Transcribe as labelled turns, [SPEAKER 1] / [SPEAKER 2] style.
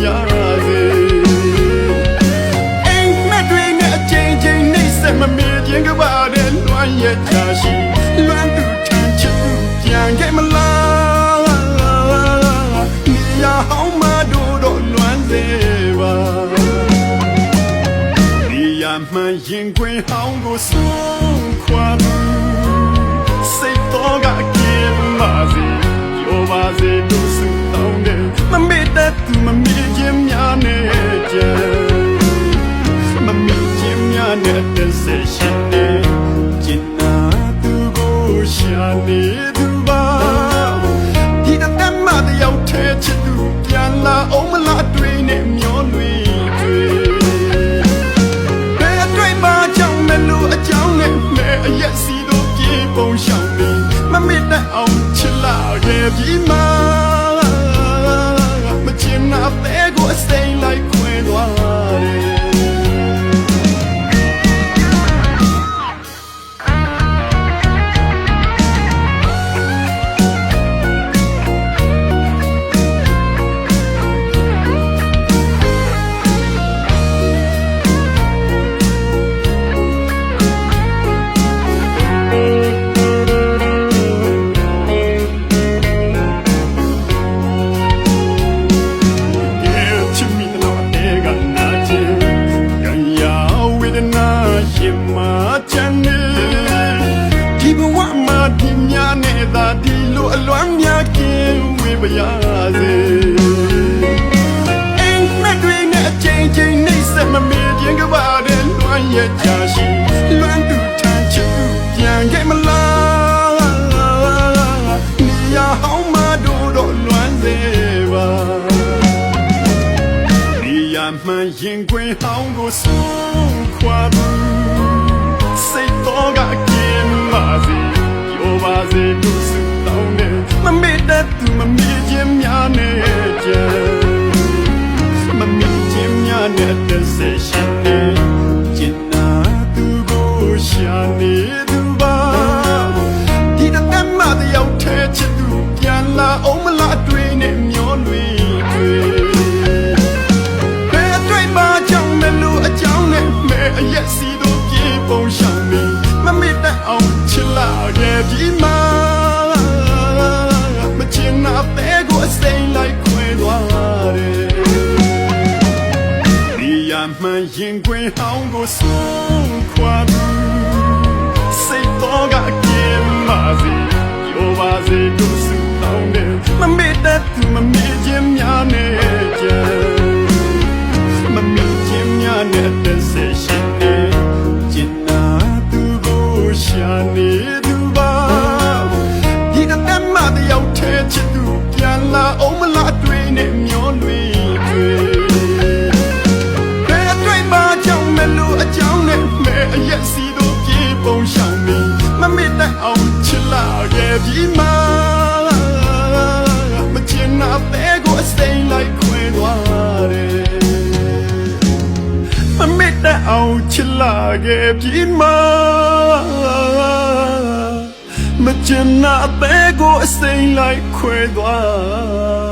[SPEAKER 1] we ba ya ze. အိမ်မက်တွေနဲ့အချိန်ချင်းနှိမ့်ဆက်မမေ့ခြင်းကပါတဲ့လွမ်းရဲ့ချာရှိလွမ်းသူထမ်းချူပြန်ခဲ့မလားနေရဟောင်းမတို့တော့လွမ်းစေပါဒီရမှန်ရင်ခွင်ဟောင်းကိုဆုံးခွာသူ နဲ့တစ်ဆက်ရှိနေကျင်နာသူကိုရှာနေသူပါဒီတတ်မှတယောက်ထဲချစ်သူပြန်လာအောင်မလားတွေ့နေမျောလွေတွေ့ဘယ်အတွေ့မှကြောင့်မလို့အကြောင်းနဲ့မဲ့အရက်စီတို့ပြေပုံရှောင်နေမမေ့တတ်အောင်ချစ်လာခဲ့ပြီမှာမ kin we ba ya ze. အိမ်မက်တွေနဲ့အချိန်ချင်းနှိမ့်ဆက်မမေ့ခြင်းကပါတဲ့လွမ်းရဲ့ချာရှိလွမ်းသူထမ်းချစ်သူပြန်ခဲ့မလားနေရဟောင်းမတို့တော့လွမ်းစေပါနေရမှန်ရင်ခွင်ဟောင်းကိုဆုံးခွာသူစိတ်တော်ကကင်းပါစေပြောပါစေလို့ဆုတောင်းတယ်မ လာခဲ့ပြီမှာမချင်နာတဲ့ကိုအစိမ်းလိုက်ခွဲသွားတယ်ဒီရမှန်ရင်ခွင်ဟောင်းကိုဆုံးခွာသူစိတ်တော်ကကင်းပါစေပြောပါစေလို့ဆုတောင်းတယ်မမေ့တတ်သူမမေ့ခြင်းများနဲ့ကြံမမေ့ခြင်းများနဲ့ မမေ့တတ်အောင်ချစ်လာခဲ့ပြီမှာမချင်နာတဲ့ကိုအစိမ်းလိုက်ခွဲသွားတယ်မမေ့တတ်အောင်ချစ်လာခဲ့ပြီမှာမချင်နာတဲ့ကိုအစိမ်းလိုက်ခွဲသွားတယ်